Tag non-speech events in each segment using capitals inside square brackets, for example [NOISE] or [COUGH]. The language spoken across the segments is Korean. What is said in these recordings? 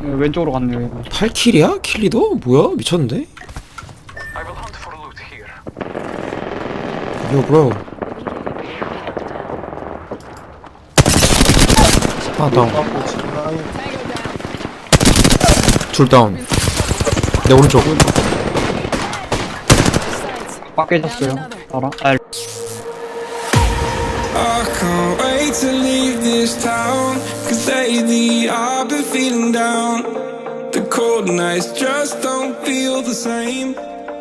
왼쪽으로 갔네요. 얘가. 8킬이야? 킬리도? 뭐야? 미쳤는데? I will hunt for loot here. 요 브로 하나 다운 둘 다운 내 오른쪽 빡 깨졌어요. 알아? 아, I can't wait to leave this town. Cause lately I've been feeling down. The cold nights just don't feel the same.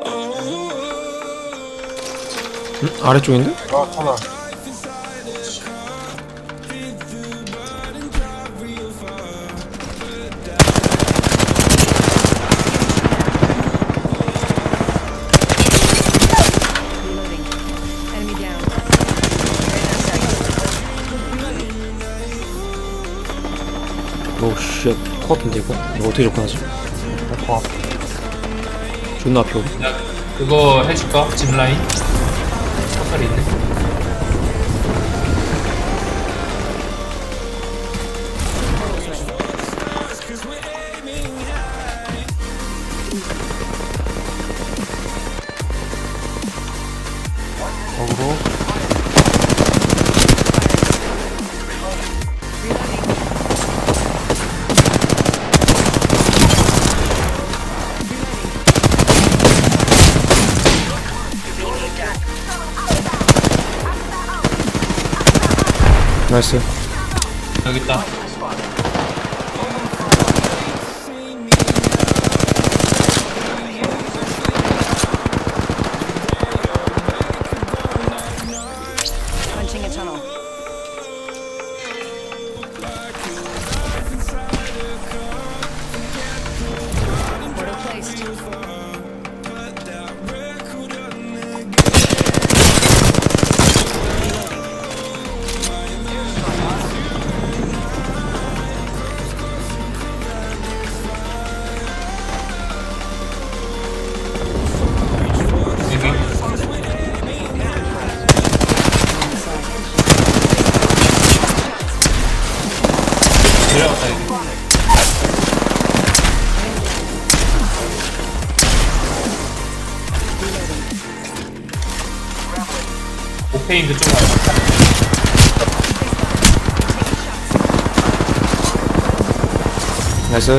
Oh, 응? 아래쪽인데? 아 천하 코앞인데 이거? 이거 어떻게 접근하지? 거 존나 앞에 오네 야, 그거 해줄까? 짚라인? 사살이 있네. 나이스 여기 있다. 오페인 그쪽 가자. 나이스.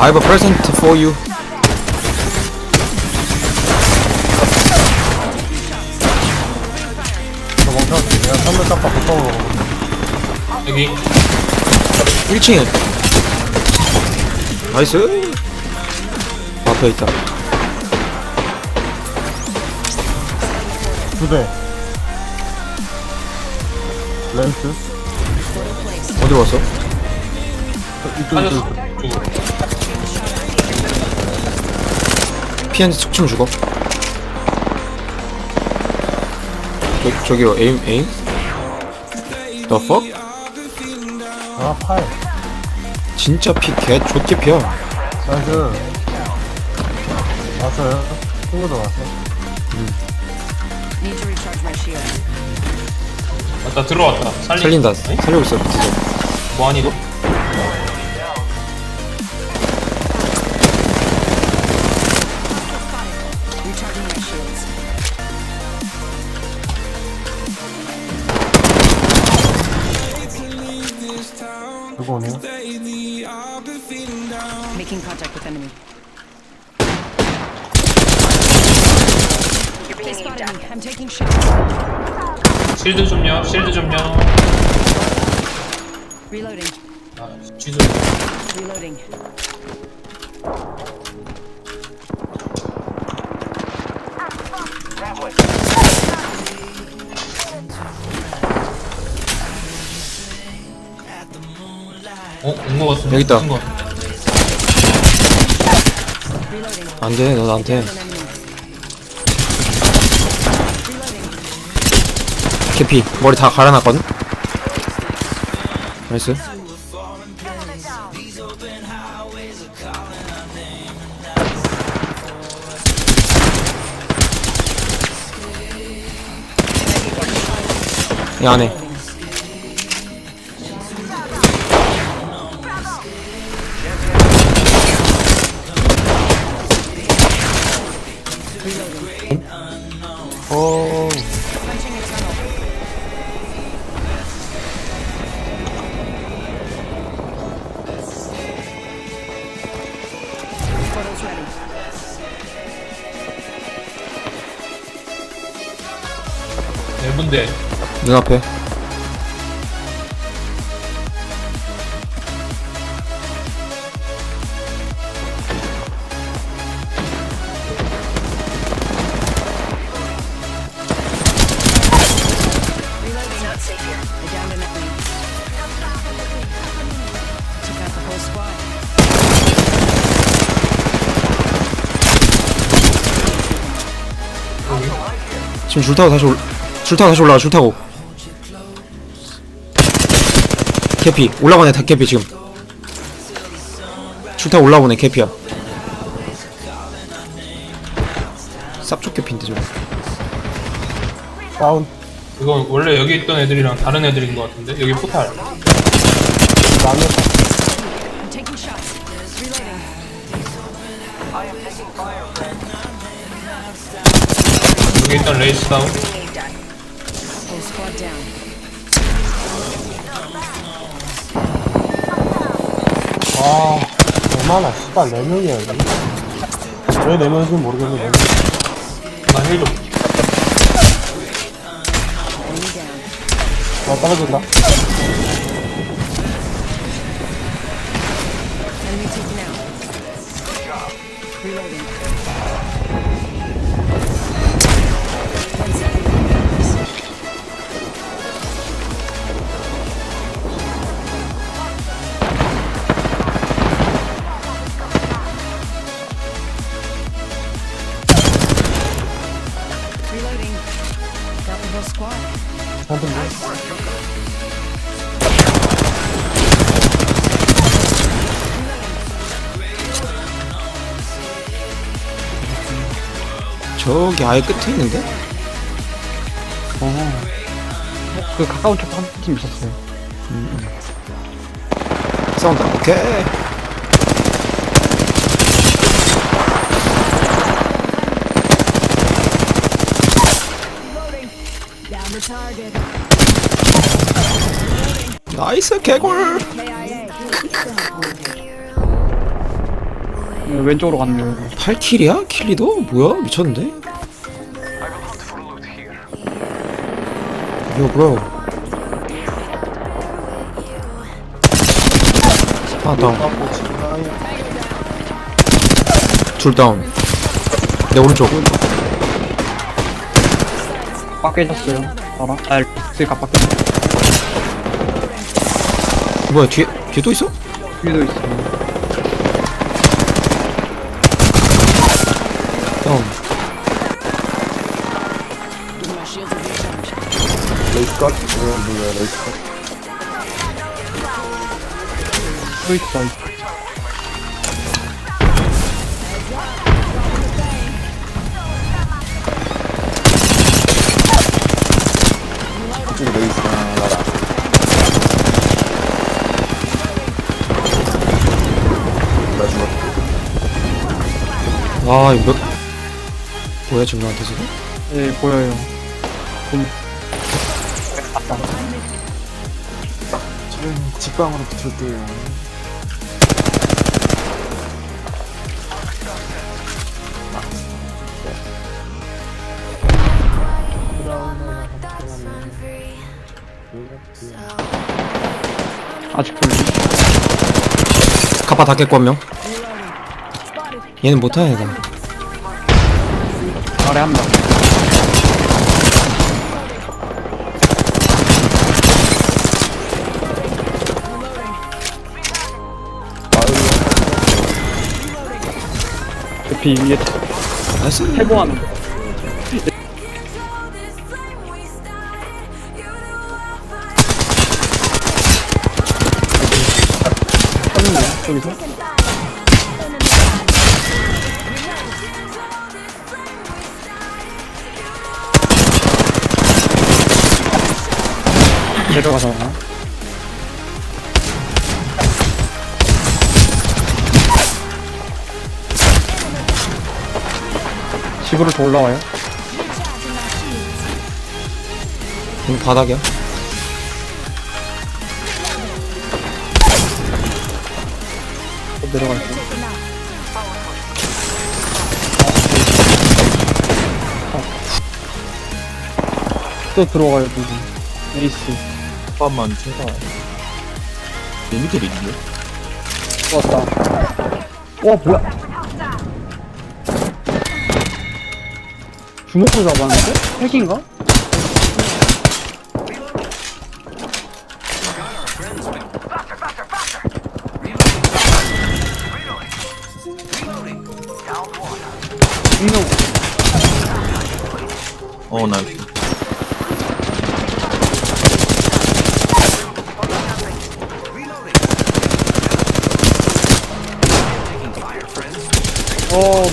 I have a present for you. 저 멈췄지 내가 선물 깜빡 보통으로 여기. 1층에 나이스 앞에 있다 두대 렌스 어디로 왔어? 이쪽 빠졌어. 이쪽 툭 치면 죽어 저, 저기요 에임 에임? The fuck? 아 팔 진짜 피개 좆개 피야 나이스 왔어요 친구도 왔어 Need to recharge my shield. 왔다, 들어왔다. 살리. 살린다 네? 살리고 있어 밑에서 뭐하니, 너? Making contact with enemy. They spotted me. I'm taking shots. 실드 좀요, 실드 좀요. Reloading. 아, 취소. Reloading. 어, 온거 같은데. 여기 있다. 무슨 거 같은데. Reloading. 안돼 너 나한테. 개피 머리 다 갈아놨거든? 나이스 이 안에 오. 네 군데. 눈앞에 지금 줄 타고 다시 올, 줄 타고 다시 올라가 줄 타고 캐피 올라가네 다 캐피 지금 줄 타고 올라오네 캐피야 쌉쪽 캐피인데 저거 다운. 이거 원래 여기 있던 애들이랑 다른 애들인 것 같은데? 여기 포탈. 라면. I'm taking shots. Reloading. 여기 있던 레이스 다운. 아, 얼마나, 씨발, 네 명이야, 여기. 왜네 명인지 모르겠는데. 나힐 좀. Enemy down. 아, 떨어진다. 아예 끝에 있는데? 어. 그 가까운 쪽 한 팀 있었어요. 사운드 오케이 Down the target. 나이스 개골 네, 왼쪽으로 갔네요. 8킬이야? 킬리도? 뭐야 미쳤는데? 요 브로 아 다운 둘 다운 내 오른쪽 빡 깨졌어요. 알아? 아, 스가 빡 깨졌어. 뭐야 뒤에 뒤에 또 있어? 위도 있어 레이스 컷? 이거 뭐야, 레이스 컷? 또 있어. 와 이거 몇 뭐야 지금 나한테 지금? 네, 보여요. 좀. 지금 직방으로 붙을게요. 아직 돌리. 가파 다 깼고 한 명 얘는 못하네 얘가 아래 한 명. 대피 위에 나이스 해보하는 거. 집으로 더 올라와요? 이거 바닥이야 있어. 또 들어가요, 누구. 에이스. 잠깐만 제가 내 밑에 있는데? 왔다. 와, 뭐야? 주먹으로 잡았는데? 핵인가? 분명 어, 나어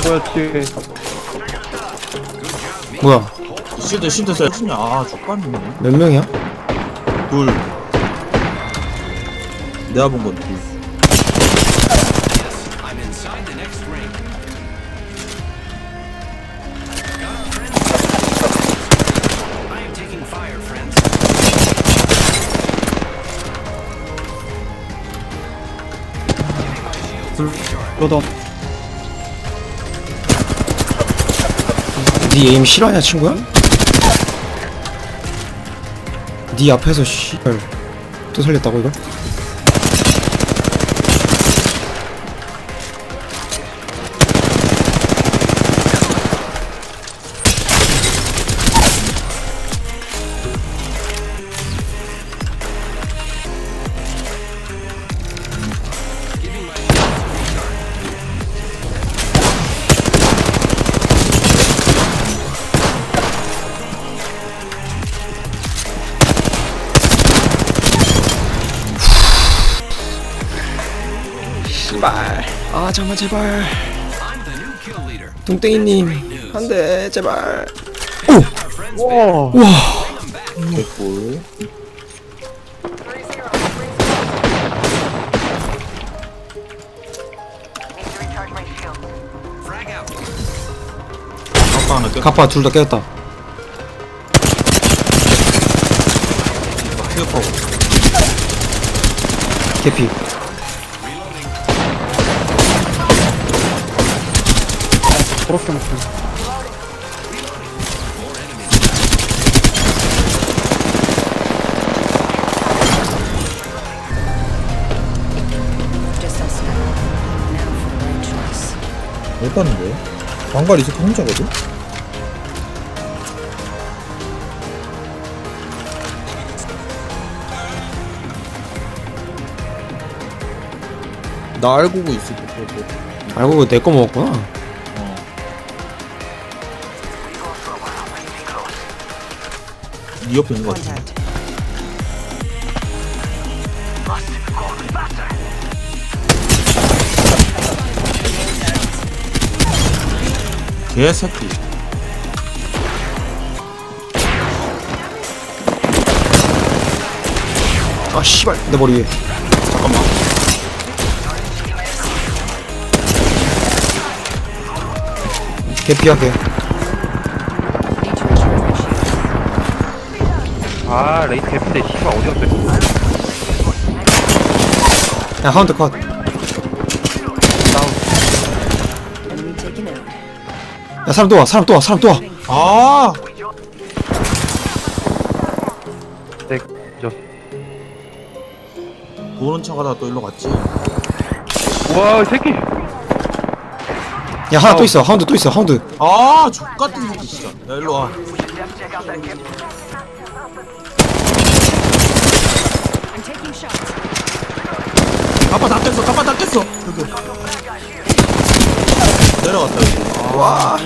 뭐야 뒤에 뭐야 실드 실드 써 했냐? 아, 족발이네. 몇 명이야? 둘. 내가 본건 둘. 너도 네 에임 실화냐 친구야? 네 앞에서 씨발 또 살렸다고 이걸? 잠만 제발. 뚱땡이님. 안돼 제발. 와. 개꿀. 아빠 하나 깼 가빠 둘다 깨졌다. 개피 못 봤는데? 방갈 이제 혼자거든? 나 알고 있을 때 그거 알고 내 거 먹었구나 어. 네 옆에 있는 거 같아 Contact. 개새끼. 아 씨발 내 머리 잠깐만. 개피야 개. 아 레이트 개피인데 씨발 어디 갔어 야 하운드 컷 야 사람 또 와 사람 또 와 사람 또 와. 아. 네, 저, 보는 척 하다가 또 일로 갔지. 와, 이 새끼! 야 하나 또 있어 하운드 또 있어 하운드. 아 족같은 새끼 진짜. 야 일로 와. I'm taking shots. 아빠 다 깼어 아빠 다 깼어. 여기 내려갔다 여기. 와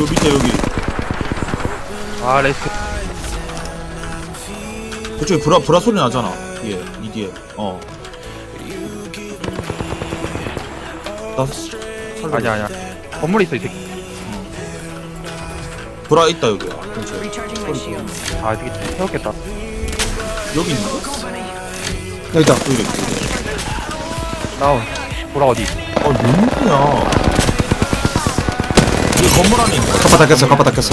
요 밑에 여기 아, 레이트. 그쪽에 브라 브라 소리 나잖아 뒤에 이 뒤에 어. 나 살려. 아니야, 아니야. 건물에 있어, 이 새끼. 브라 있다 여기 근처에 Recharging my shields. 아, 되게 세웠겠다. 여기 있는 거? 여기 있다 여기 다운. 보라 어디? 아 뭔냐 이 건물 안에 있는 거야. 깼어 가빠 다 깼어.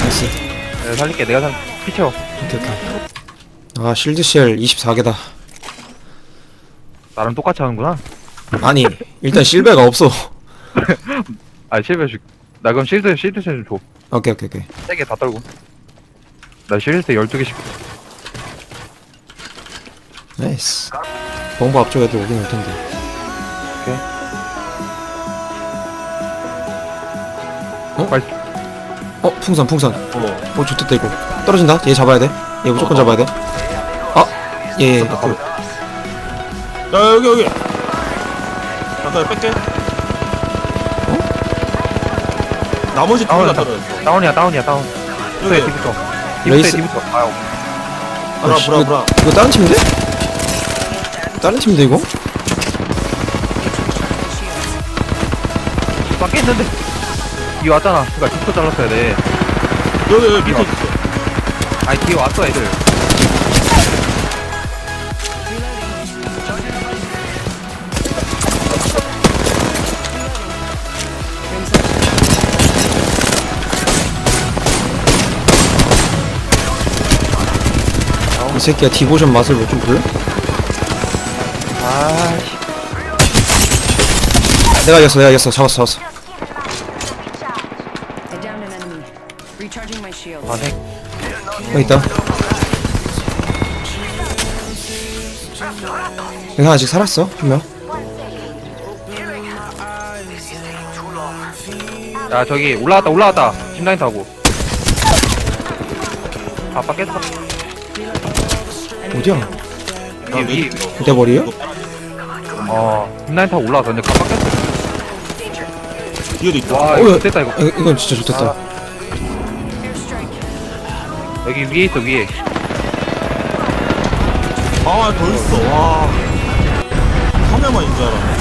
나이스. 내가 살릴게. 내가 살 피쳐. 오케이 오케이. 아 실드 쉘 24개다. 나랑 똑같이 하는구나. 아니 일단 실베가 없어. [LAUGHS] 아 실드 줄 나 그럼 실드 실드 좀 줘. 오케이 오케이 오케이. 세개 다 떨고. 나 실드 12개씩. 나이스. 본부 앞쪽 애들 오긴 올 텐데 어? 빨리. 어 풍선 풍선 어. 어 좋겠다 이거 떨어진다 얘 잡아야 돼 얘 무조건 잡아야 돼 아! 예, 예. 야 여기 여기. 잠깐 뺄게. 어? 나머지 둘다 다운 떨어졌어. 다운이야 다운이야 다운 여기. 디부터 레이스. 디부터 아유 브라 씨, 브라 이거- 브라. 이거 다른 팀인데? 다른 팀인데 이거? 밖에 있는데 뒤 왔잖아. 그니까 디부터 잘랐어야 돼. 여기 여기 밑에 있어. 아니 뒤에 왔어 애들. 이 새끼야 디보션 맛을 뭐좀 볼래? 아씨. 내가 이겼어 내가 이겼어. 잡았어 잡았어 아생 여기 있다 여기 아직 살았어 한 명 야 저기 올라왔다 올라왔다 짚라인 타고 아 밖에 타 어디야? 왼쪽. 내 머리에요? 이거 어 짚라인 타고 올라와서 근데 가밖에 뒤에도 있다. 와 어, 이거 야. 됐다 이거 이- 이건 진짜 좋겠다 여기 위에 있어 위에. 아 더 있어. 와. 화면만 인줄 알아.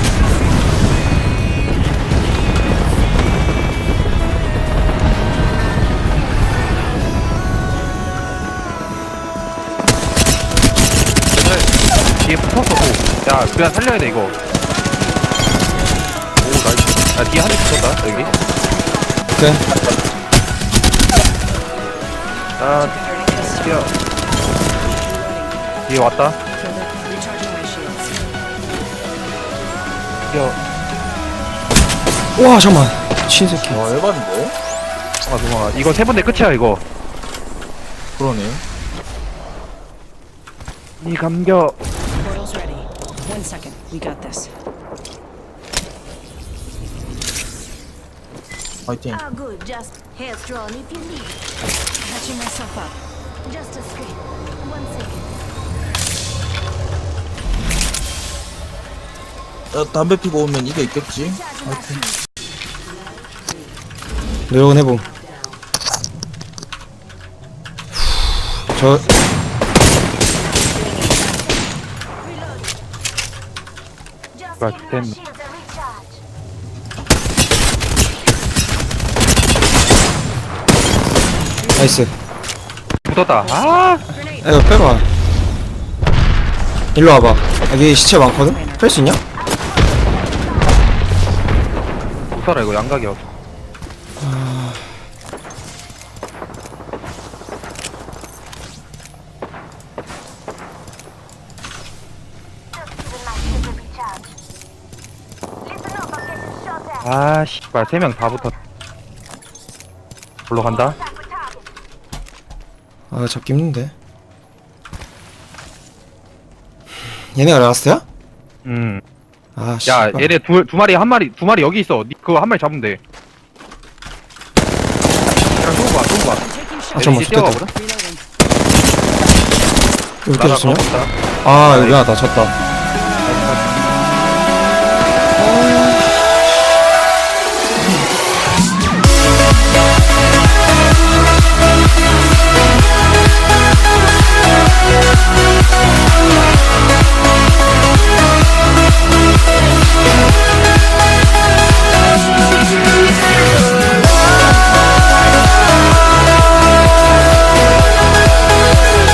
뒤에 붙었어. 또 야 그냥 살려야 돼 이거. 오 나이스. 야 뒤에 한대 붙었다 여기. 오케이 아 뛰어 뒤에 왔다. 뛰어 와 잠만 신새끼 와 에반데? 아 도망가 이거 세 번째 끝이야 이거 그러네. 이 감겨 Portal's ready. One second. We got this. 파이팅. Oh, good. Just hair drawn if you need. Patching myself up. Just a screen. One second. 야, 담배 피고 오면 이게 있겠지? 노력은 해봄 저 Right, give then. your shields a recharge. 나이스 붙었다 아 야, 이거 빼봐 일로 와봐 여기 시체 많거든? 뺄 수 있냐? 못 살아 이거 at. 아 씨발 세 명 다 붙었 올라간다. 아 잡기 힘든데 얘네가 라스트야? 음야 아 씨발 얘네 두, 두 마리 한 마리 두 마리 여기 있어 니 그거 한 마리 잡으면 돼 그냥 쏘고 봐 쏘고 봐 아. 잠깐만 죽겠다. 이거 어떻게 나가 졌냐? 가봅시다 아 이거 미안하다 졌다